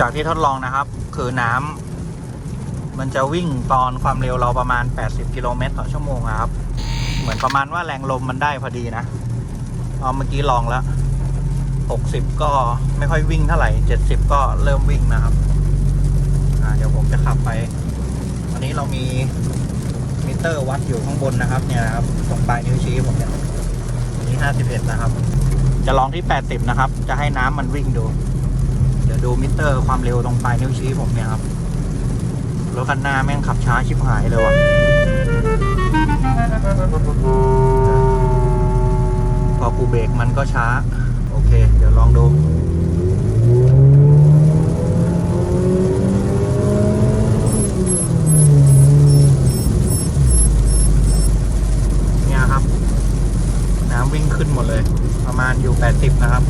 จากที่ทดลองนะครับ คือน้ำมันจะวิ่งตอนความเร็วเราประมาณ 80 กิโลเมตรต่อชั่วโมงอะครับ เหมือนประมาณว่าแรงลมมันได้พอดีนะเอาเมื่อกี้ลองแล้ว 60 ก็ไม่ค่อยวิ่งเท่าไหร่ 70 ก็เริ่มวิ่งนะครับเดี๋ยวผมจะขับไป วันนี้เรามีมิเตอร์วัดอยู่ข้างบนนะครับ เนี่ยนะครับ ตรงปลายนิ้วชี้ผมเนี่ยอันนี้ 51 นะครับ จะลองที่ 80 นะครับ จะให้น้ำมันวิ่งดู เดี๋ยวดูมิเตอร์ความเร็วตรงปลายนิ้วชี้ผมเนี่ยครับ รถคันหน้าแม่งขับช้าชิบหายเลยว่ะ พอกูเบรกมันก็ช้า โอเค เดี๋ยวลองดูเนี่ยครับน้ำวิ่งขึ้นหมดเลย ประมาณอยู่ 80 นะครับ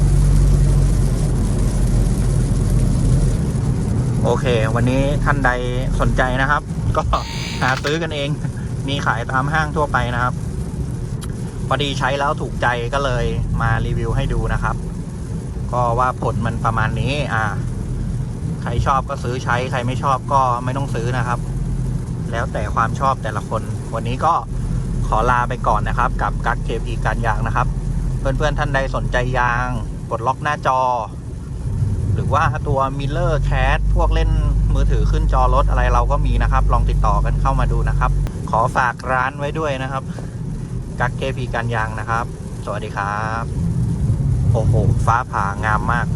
โอเค วันนี้ท่านใดสนใจนะครับ ก็หาซื้อกันเอง มีขายตามห้างทั่วไปนะครับ พอดีใช้แล้วถูกใจก็เลยมารีวิวให้ดูนะครับ ก็ว่าผลมันประมาณนี้ อ่า ใครชอบก็ซื้อใช้ ใครไม่ชอบก็ไม่ต้องซื้อนะครับ แล้วแต่ความชอบแต่ละคน วันนี้ก็ขอลาไปก่อนนะครับ กับกั๊กเคพีการยางนะครับ เพื่อนๆท่านใดสนใจยาง กดล็อกหน้าจอ หรือว่าตัวมิลเลอร์แคสพวกเล่นมือถือขึ้นจอรถอะไรเราก็มีนะครับ ลองติดต่อกันเข้ามาดูนะครับ ขอฝากร้านไว้ด้วยนะครับ กั๊กเคพีการยางนะครับ สวัสดีครับ โอ้โห ฟ้าผ่างามมาก